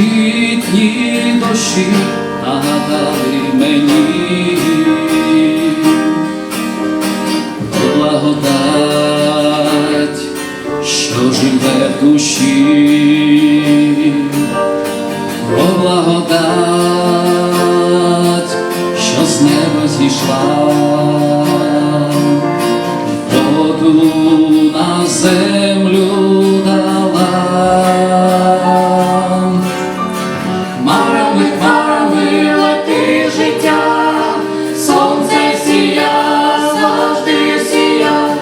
літні дощі нагадали мені. Благодать, що живе в душі, про благодать, що з неба зійшла, воду на землю Марами, хмарами життя, сонце сія, завжди сія,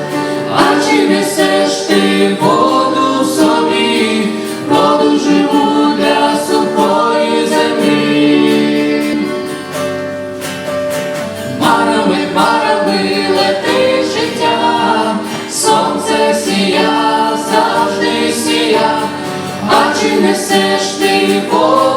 а чи несеш ти воду в собі, воду живу для сухої землі. Марами, хмарами лети життя, сонце сія, завжди сія, а чи несеш ти воду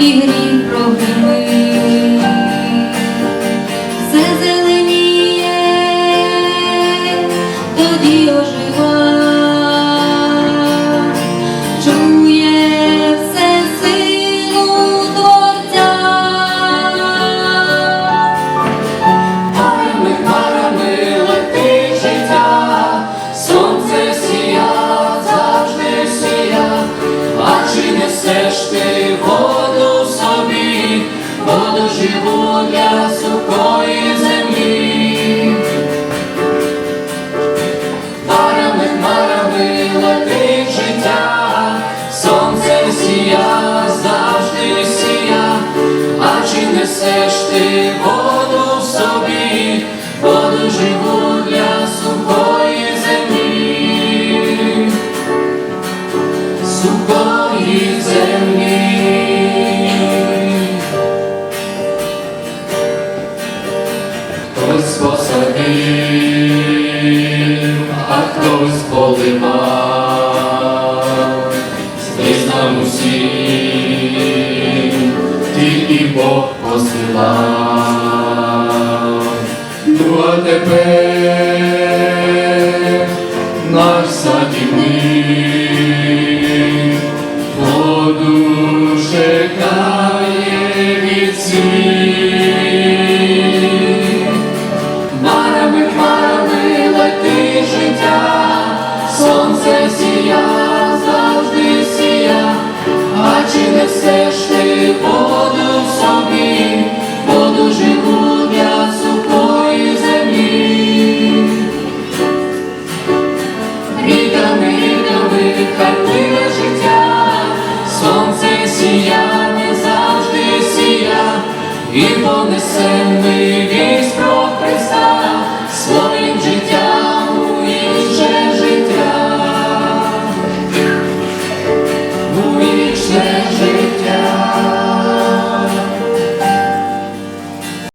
і несеш ти воду в собі, воду живу для сухої землі, сухої землі. Хтось посадив, а хтось поливав, здесь нам усім тільки Бог посилав. Ну а тепер наш садівник воду чекає від всіх. Марами, лети життя, сонце сія, завжди сія, а чи несеш ти воду